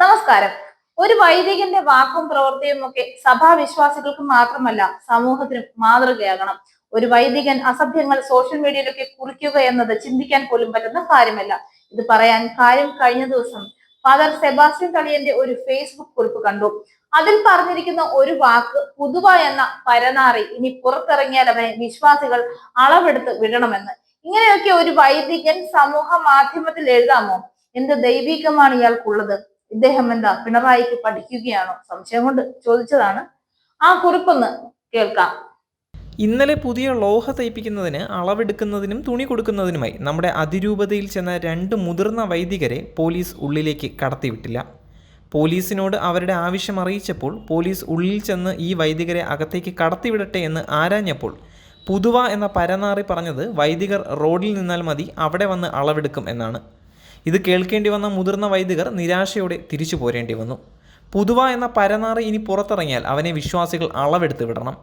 നമസ്കാരം. ഒരു വൈദികന്റെ വാക്കും പ്രവൃത്തിയും ഒക്കെ സഭാവിശ്വാസികൾക്ക് മാത്രമല്ല സമൂഹത്തിനും മാതൃകയാകണം. ഒരു വൈദികൻ അസഭ്യങ്ങൾ സോഷ്യൽ മീഡിയയിലൊക്കെ കുറിക്കുക എന്നത് ചിന്തിക്കാൻ പോലും പറ്റുന്ന കാര്യമല്ല. ഇത് പറയാൻ കാര്യം കഴിഞ്ഞ ദിവസം ഫാദർ സെബാസ്റ്റ്യൻ തളിയന്റെ ഒരു ഫേസ്ബുക്ക് കുറിപ്പ് കണ്ടു. അതിൽ പറഞ്ഞിരിക്കുന്ന ഒരു വാക്ക് പുതുവ എന്ന പരനാറി ഇനി പുറത്തിറങ്ങിയാൽ അവനെ വിശ്വാസികൾ അളവെടുത്ത് വിടണമെന്ന്. ഇങ്ങനെയൊക്കെ ഒരു വൈദികൻ സമൂഹ മാധ്യമത്തിൽ എഴുതാമോ? എന്ത് ദൈവീകമാണ് ഇയാൾക്കുള്ളത്? ഇദ്ദേഹം എന്താ പിണറായിക്ക് പഠിക്കുകയാണോ? സംശയം കൊണ്ട് ചോദിച്ചതാണ്. ആ കുറിപ്പൊന്ന് കേൾക്കാം. ഇന്നലെ പുതിയ ലോഹ തയ്പ്പിക്കുന്നതിന് അളവെടുക്കുന്നതിനും തുണി കൊടുക്കുന്നതിനുമായി നമ്മുടെ അതിരൂപതയിൽ ചെന്ന രണ്ട് മുതിർന്ന വൈദികരെ പോലീസ് ഉള്ളിലേക്ക് കടത്തിവിട്ടില്ല. പോലീസിനോട് അവരുടെ ആവശ്യം അറിയിച്ചപ്പോൾ പോലീസ് ഉള്ളിൽ ചെന്ന് ഈ വൈദികരെ അകത്തേക്ക് കടത്തിവിടട്ടെ എന്ന് ആരാഞ്ഞപ്പോൾ പുതുവ എന്ന പരനാറി പറഞ്ഞത് വൈദികർ റോഡിൽ നിന്നാൽ മതി അവിടെ വന്ന് അളവെടുക്കും എന്നാണ്. ഇത് കേൾക്കേണ്ടി വന്ന മുതിർന്ന വൈദികർ നിരാശയോടെ തിരിച്ചു പോരേണ്ടി വന്നു. പുതുവ എന്ന പരനാറി ഇനി പുറത്തിറങ്ങിയാൽ അവനെ വിശ്വാസികൾ അളവെടുത്ത് വിടണം.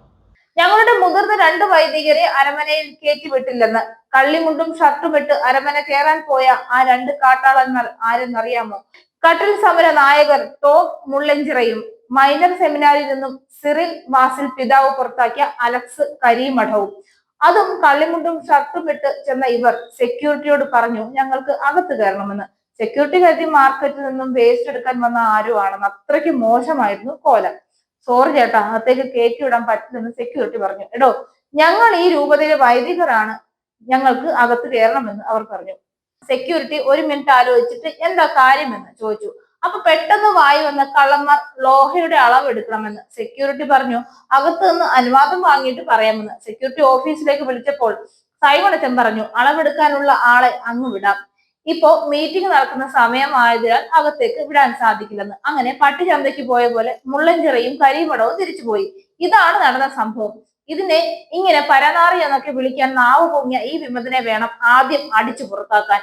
ഞങ്ങളുടെ മുതിർന്ന രണ്ട് വൈദികരെ അരമനയിൽ കയറ്റിവിട്ടില്ലെന്ന് കള്ളിമുണ്ടും ഷർട്ടും ഇട്ട് അരമന കയറാൻ പോയ ആ രണ്ട് കാട്ടാളന്മാർ ആരെന്നറിയാമോ? കട്ടിൽ സമര നായകർ ടോം മുള്ളഞ്ചിറയും മൈനർ സെമിനാരിൽ നിന്നും സിറിൽ വാസിൽ പിതാവ് പുറത്താക്കിയ അലക്സ് കരീമഠവും അതും കള്ളിമുണ്ടും ഷർട്ടും ഇട്ട് ചെന്ന ഇവർ സെക്യൂരിറ്റിയോട് പറഞ്ഞു ഞങ്ങൾക്ക് അകത്ത് കയറണമെന്ന്. സെക്യൂരിറ്റി കരുതി മാർക്കറ്റിൽ നിന്നും വേസ്റ്റ് എടുക്കാൻ വന്ന ആരും ആണെന്ന് അത്രയ്ക്ക് മോശമായിരുന്നു കോലം. സോറി ചേട്ടാ അകത്തേക്ക് കയറ്റി വിടാൻ പറ്റില്ലെന്ന് സെക്യൂരിറ്റി പറഞ്ഞു. എടോ ഞങ്ങൾ ഈ രൂപതയിലെ വൈദികരാണ്. ഞങ്ങൾക്ക് അകത്ത് കയറണമെന്ന് അവർ പറഞ്ഞു. സെക്യൂരിറ്റി ഒരു മിനിറ്റ് ആലോചിച്ചിട്ട് എന്താ കാര്യമെന്ന് ചോദിച്ചു. അപ്പൊ പെട്ടെന്ന് വായി വന്ന കള്ളന്മാർ ലോഹയുടെ അളവ് എടുക്കണമെന്ന് സെക്യൂരിറ്റി പറഞ്ഞു. അകത്ത് നിന്ന് അനുവാദം വാങ്ങിയിട്ട് പറയാമെന്ന് സെക്യൂരിറ്റി ഓഫീസിലേക്ക് വിളിച്ചപ്പോൾ സൈമണച്ചൻ പറഞ്ഞു അളവെടുക്കാനുള്ള ആളെ അങ്ങ് വിടാം. ഇപ്പോ മീറ്റിംഗ് നടക്കുന്ന സമയമായതിനാൽ അകത്തേക്ക് വിടാൻ സാധിക്കില്ലെന്ന്. അങ്ങനെ പട്ടിചന്തയ്ക്ക് പോയ പോലെ മുള്ളഞ്ചിറയും കരിമടവും തിരിച്ചുപോയി. ഇതാണ് നടന്ന സംഭവം. ഇതിനെ ഇങ്ങനെ പരനാറി എന്നൊക്കെ വിളിക്കാൻ നാവ് പൊങ്ങിയ ഈ വിമതനെ വേണം ആദ്യം അടിച്ചു പുറത്താക്കാൻ.